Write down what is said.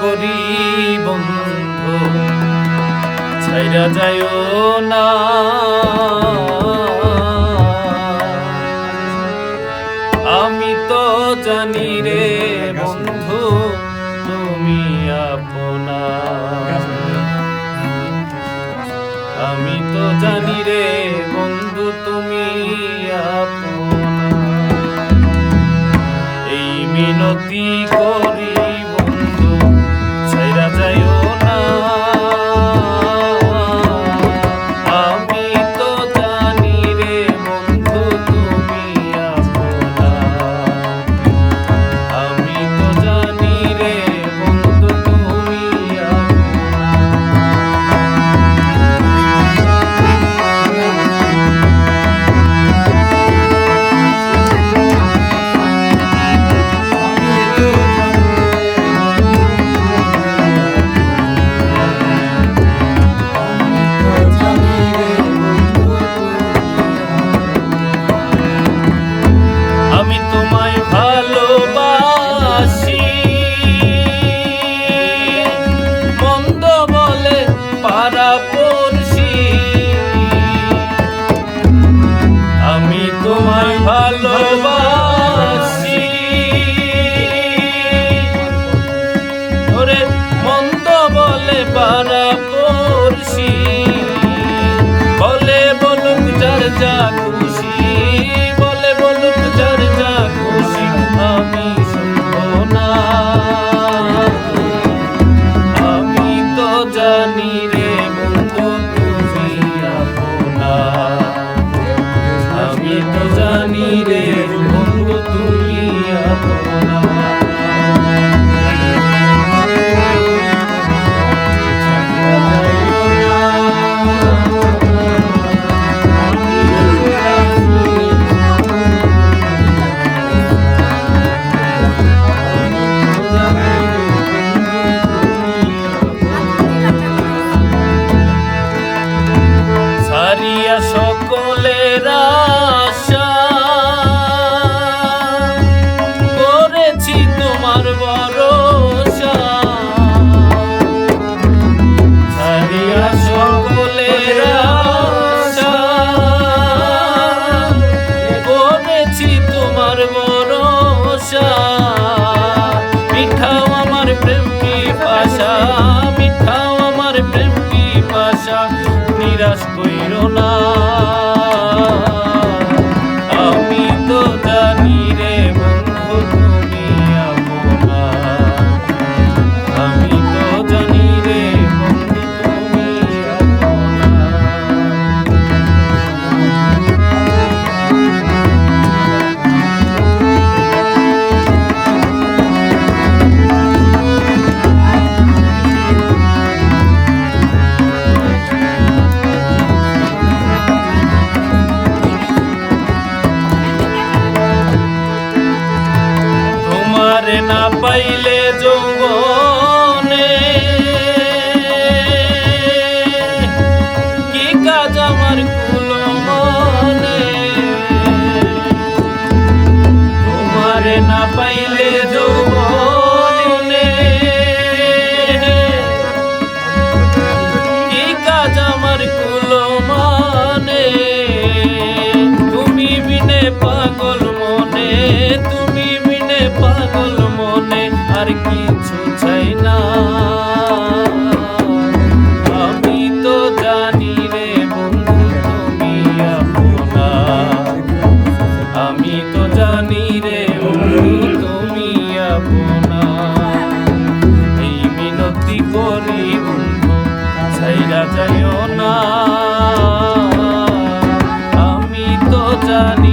করি বন্ধু, ছাইরা যায় না। আমি তো জানি রে বন্ধু, তুমি আপনা আমি তো জানি রে বন্ধু, তুমি আপনা এই মিনতি কর রে বন্ধু তুমি Maria Sol. সকলে না পাইলে ছাইরা যাইও না। আমি তো জানি